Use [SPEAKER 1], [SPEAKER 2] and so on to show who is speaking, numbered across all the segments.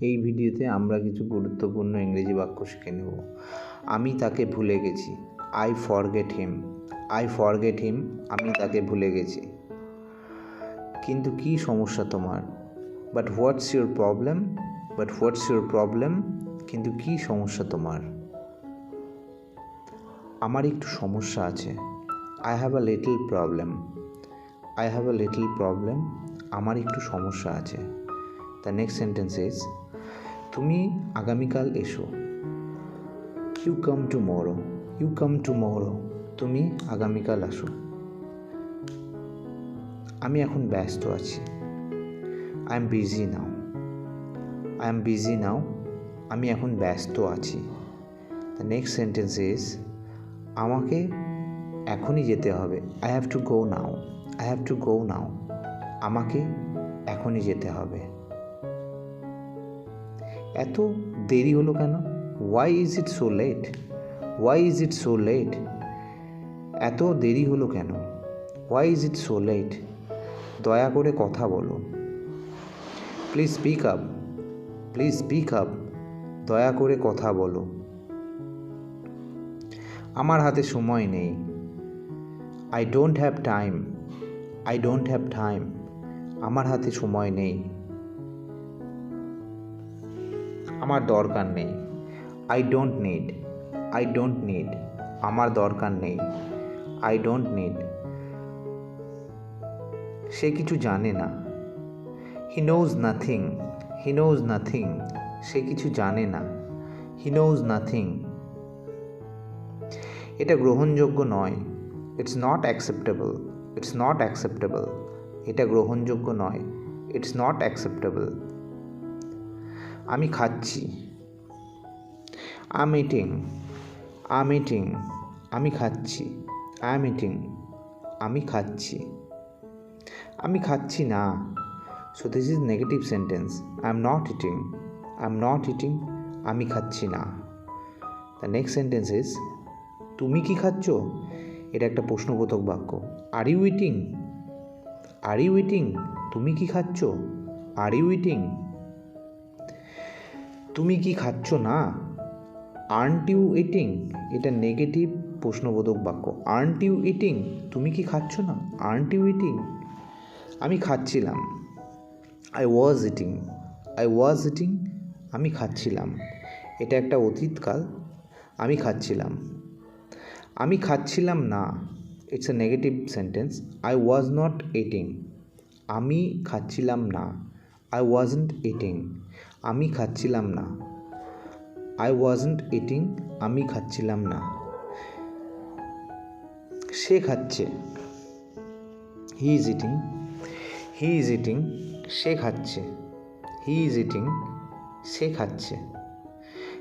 [SPEAKER 1] এই ভিডিওতে আমরা কিছু গুরুত্বপূর্ণ ইংরেজি বাক্য শিখে নেব। আমি তাকে ভুলে গেছি। I forget him I forget him আমি তাকে ভুলে গেছি। কিন্তু কী সমস্যা তোমার? But what's your problem but what's your problem কিন্তু কী সমস্যা তোমার? আমার একটু সমস্যা আছে। I have a little problem I have a little problem আমার একটু সমস্যা আছে। দ্য নেক্সট সেন্টেন্স ইজ তুমি আগামীকাল এসো। You come tomorrow you come tomorrow তুমি আগামীকাল আসো। আমি এখন ব্যস্ত আছি। I am busy now I am busy now আমি এখন ব্যস্ত আছি। দ্য নেক্সট সেন্টেন্স ইজ আমাকে এখনই যেতে হবে। I have to go now I have to go now আমাকে এখনই যেতে হবে। এত দেরি হলো কেন? Why is it so late why is it so late এত দেরি হলো কেন? Why is it so late দয়া করে কথা বলো। Please speak up please speak up দয়া করে কথা বলো। আমার হাতে সময় নেই। I don't have time I don't have time আমার হাতে সময় নেই। আমার দরকার নেই। I don't need I don't need আমার দরকার নেই। আই ডোন্ট নিড সে কিছু জানে না। He knows nothing he knows nothing সে কিছু জানে না। হি নোজ নাথিং এটা গ্রহণযোগ্য নয়। It's not acceptable it's not acceptable এটা গ্রহণযোগ্য নয়। ইটস নট অ্যাকসেপ্টেবল আমি খাচ্ছি। আম ইটিং আম ইটিং আমি খাচ্ছি। আম ইটিং আমি খাচ্ছি। আমি খাচ্ছি না। So this is negative sentence I am not eating I am not eating আমি খাচ্ছি না। দ্য নেক্সট সেন্টেন্স ইজ তুমি কি খাচ্ছ? এটা একটা প্রশ্নবোধক বাক্য। Are you eating are you eating তুমি কি খাচ্ছ? আর ইউ ইটিং তুমি কি খাচ্ছ না? আর্নট ইউ ইটিং এটা নেগেটিভ প্রশ্নবোধক বাক্য। আর্নট ইউ ইটিং তুমি কি খাচ্ছ না? আর্নট ইউ ইটিং আমি খাচ্ছিলাম। I was eating I was eating আমি খাচ্ছিলাম। এটা একটা অতীতকাল। আমি খাচ্ছিলাম। আমি খাচ্ছিলাম না। It's a negative sentence I was not eating আমি খাচ্ছিলাম না। আই ওয়াজন্ট ইটিং আমি খাচ্ছিলাম না। আই ওয়াজন্ট ইটিং আমি খাচ্ছিলাম না। সে খাচ্ছে। He is eating he is eating সে খাচ্ছে। হি ইজ ইটিং সে খাচ্ছে।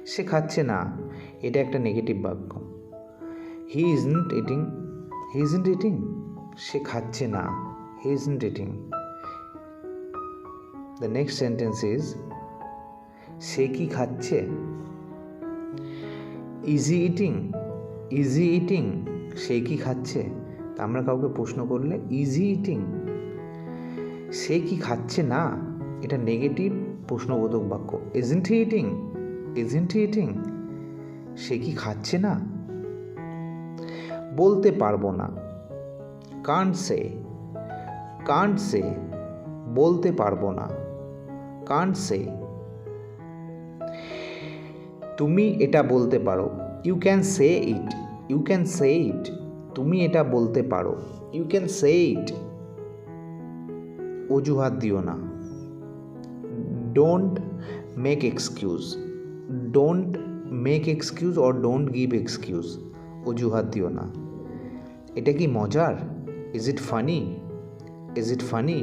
[SPEAKER 1] সে খাচ্ছে না, এটা একটা নেগেটিভ বাক্য। He isn't eating he isn't eating সে খাচ্ছে না he isn't eating the next sentence is সে কি খাচ্ছে? Is he eating is he eating সে কি খাচ্ছে? তা আমরা কাউকে প্রশ্ন করলে ইজি ইটিং সে কি খাচ্ছে না? এটা নেগেটিভ প্রশ্নবোধক বাক্য। ইজেন্ট ইটিং ইজেন্ট ইটিং সে কি খাচ্ছে না? বলতে পারব না। কান্ট সে কান্ট সে বলতে পারব না। কান্ট সে তুমি এটা বলতে পারো। You can say it you can say it তুমি এটা বলতে পারো। ইউ ক্যান সে ইট অজুহাত দিও না। Don't make excuse don't make excuse or don't give excuse অজুহাত দিও না। এটা কি মজার? Is it funny is it funny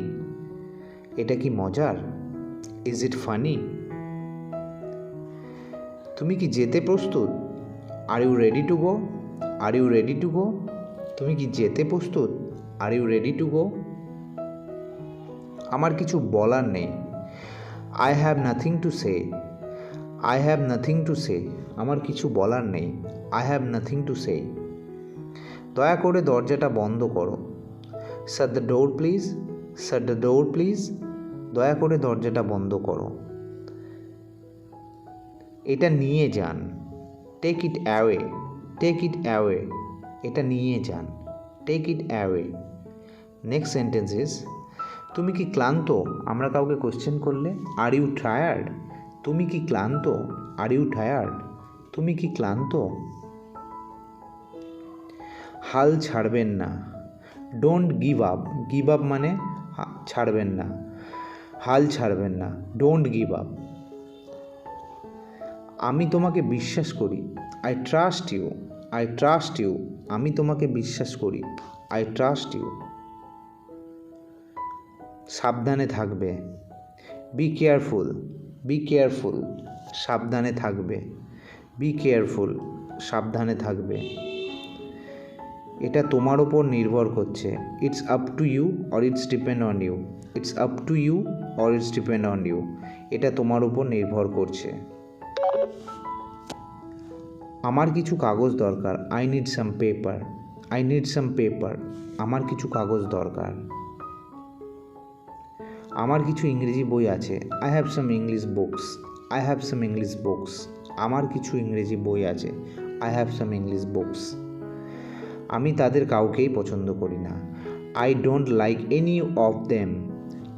[SPEAKER 1] এটা কি মজার? ইজ ইট ফানি তুমি কি যেতে প্রস্তুত? Are you ready to go are you ready to go তুমি কি যেতে প্রস্তুত? Are you ready to go আমার কিছু বলার নেই। I have nothing to say I have nothing to say আমার কিছু বলার নেই। I have nothing to say দয়া করে দরজাটা বন্ধ করো। Shut the door please shut the door please দয়া করে দরজাটা বন্ধ করো। এটা নিয়ে যান। Take it away take it away এটা নিয়ে যান। Take it away next sentence তুমি কি ক্লান্ত? আমরা কাউকে কোশ্চেন করলে আর ইউ টায়ার্ড তুমি কি ক্লান্ত? আর ইউ টায়ার্ড তুমি কি ক্লান্ত? হাল ছাড়বেন না। Don't give up give up মানে ছাড়বেন না। হাল ছাড়বেন না। ডোন্ট গিভ আপ আমি তোমাকে বিশ্বাস করি। I trust you I trust you আমি তোমাকে বিশ্বাস করি। আই ট্রাস্ট ইউ সাবধানে থাকবে। বি কেয়ারফুল বি কেয়ারফুল সাবধানে থাকবে। বি কেয়ারফুল সাবধানে থাকবে। এটা তোমার ওপর নির্ভর করছে। It's up to you or it's depend on you it's up to you or it's depend on you এটা তোমার উপর নির্ভর করছে। আমার কিছু কাগজ দরকার। I need some paper I need some paper আমার কিছু কাগজ দরকার। আমার কিছু ইংরেজি বই আছে। I have some English books I have some English books আমার কিছু ইংরেজি বই আছে। I have some English books আমি তাদের কাউকেই পছন্দ করি না। I don't like any of them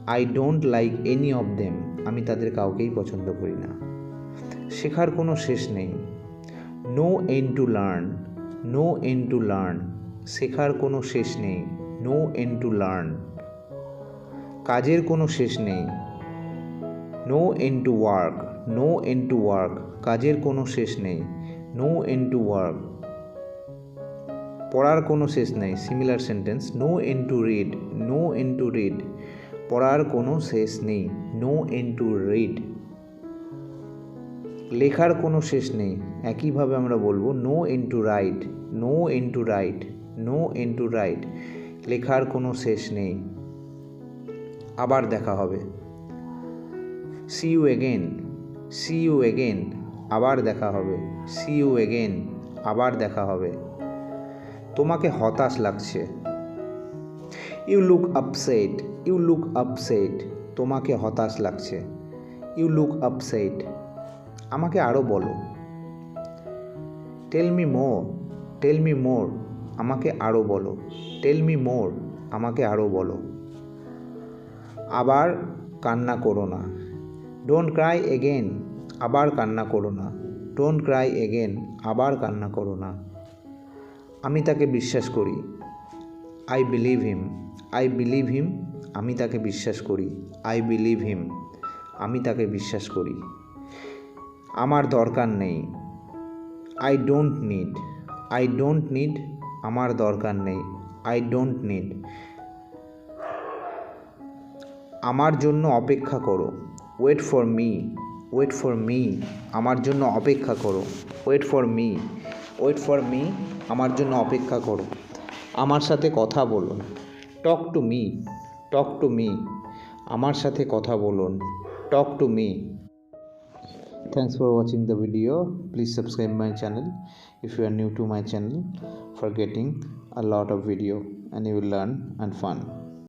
[SPEAKER 1] I don't like any of them আমি তাদের কাউকেই পছন্দ করি না। শেখার কোনো শেষ নেই। No end to learn no end to learn শেখার কোনো শেষ নেই। নো এন টু লার্ন কাজের কোনো শেষ নেই। No end to work no end to work কাজের কোনো শেষ নেই। নো এন টু ওয়ার্ক পড়ার কোনো শেষ নেই। Similar sentence no end to read no end to read পড়ার কোনো শেষ নেই। নো এন টু রিড লেখার কোনো শেষ নেই। একইভাবে আমরা বলব no end to write no end to write no end to write লেখার কোনো শেষ নেই। আবার দেখা হবে। See you again see you again আবার দেখা হবে। সি ইউ এগেন আবার দেখা হবে। তোমাকে হতাশ লাগছে। You look upset you look upset তোমাকে হতাশ লাগছে। ইউ লুক আপসেট আমাকে আরও বলো। Tell me more tell me more আমাকে আরও বলো। টেল মি মোর আমাকে আরও বলো। আবার কান্না করো না। ডোন্ট ক্রাই এগেন আবার কান্না করো না। ডোন্ট ক্রাই এগেন আবার কান্না করো না। আমি তাকে বিশ্বাস করি। I believe him I believe him আমি তাকে বিশ্বাস করি। আই বিলিভ হিম আমি তাকে বিশ্বাস করি। আমার দরকার নেই। I don't need I don't need আমার দরকার নেই। আই ডোন্ট নিড আমার জন্য অপেক্ষা করো। Wait for me wait for me আমার জন্য অপেক্ষা করো। Wait for me wait for me আমার জন্য অপেক্ষা করো। আমার সাথে কথা বলুন talk to me, talk to me. আমার সাথে কথা বলুন, talk to me. Thanks for watching the video please subscribe my channel if you are new to my channel for getting a lot of video and you learn and fun